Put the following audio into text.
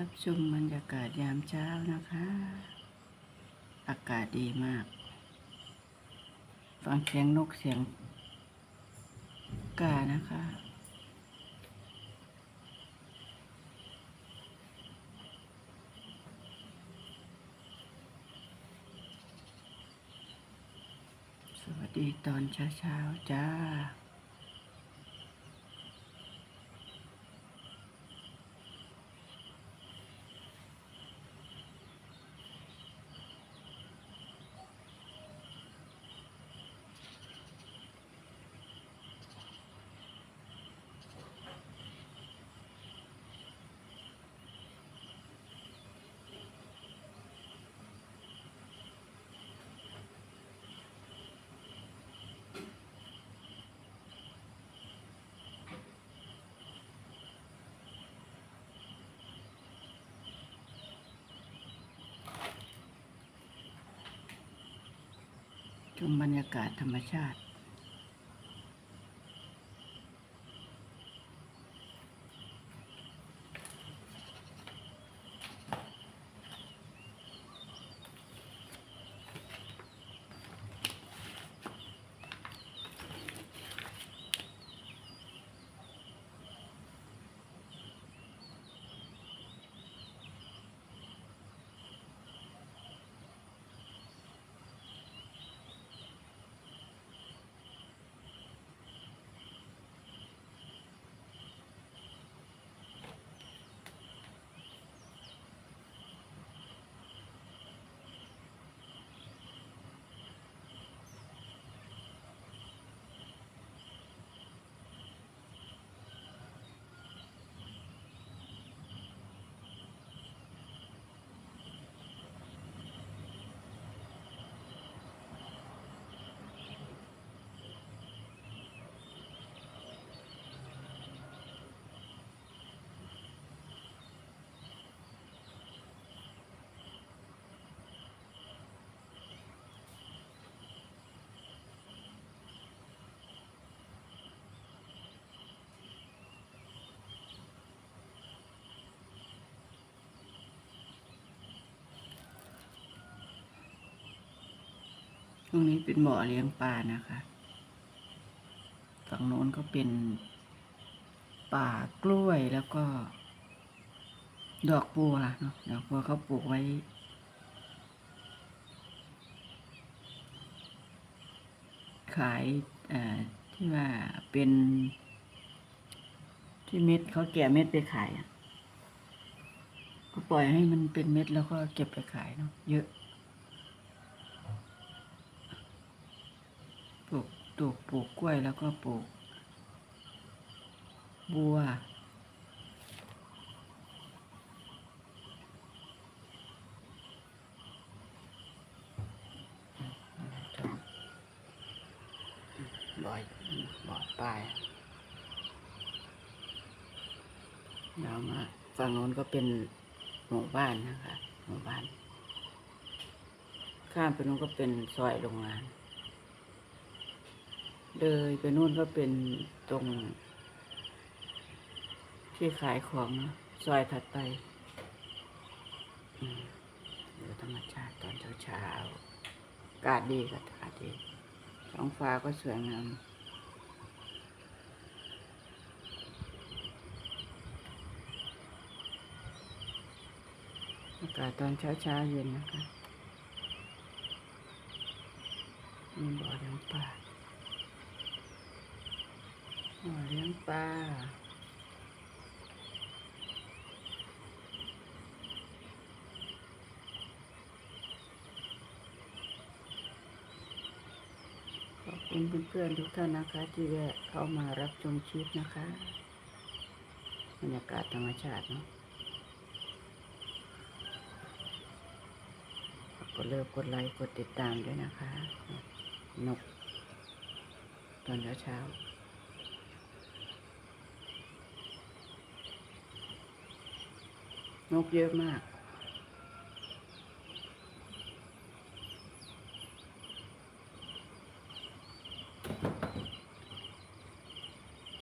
รับชมบรรยากาศยามเช้านะคะ อากาศดีมาก ฟังเสียงนกเสียงกานะคะ สวัสดีตอนเช้าๆจ้า ชมบรรยากาศธรรมชาติ ตรงนี้เป็นบ่อเลี้ยงปลานะคะ ฝั่งโน้นก็เป็นป่ากล้วยแล้วก็ ดอกบัวเนาะดอกบัวเขาปลูกไว้ ขายที่ว่าเป็นที่เม็ดเขาแก่เม็ดไปขายก็ปล่อยให้มันเป็นเม็ดแล้วก็เก็บไปขายเนาะเยอะ ป ลูกปลูกกล้วยแล้วก็ปลูก บัวบ่อยบ่อปลายยาวมากฝั่งโน้นก็เป็นหมู่บ้านนะคะ หมู่บ้าน ข้ามไปนู้นก็เป็นซอยโรงงาน เลยไปนู่นก็เป็นตรง ที่ขายของซอยถัดไปอืมดูธรรมชาติตอนเช้าๆอากาศดีกับอากาศดีท้องฟ้าก็สวยงามอากาศตอนเช้าๆเย็นนะคะมีบ่อเลี้ยงปลาีปลาขอบคุณเพื่อนๆทุกท่านนะคะ ที่แวะเข้ามารับชมคลิปนะคะบรรยากาศธรรมชาติเนาะกดเลิฟกดไลค์กดติดตามด้วยนะคะ นก ตอนเช้าๆ นกเยอะมาก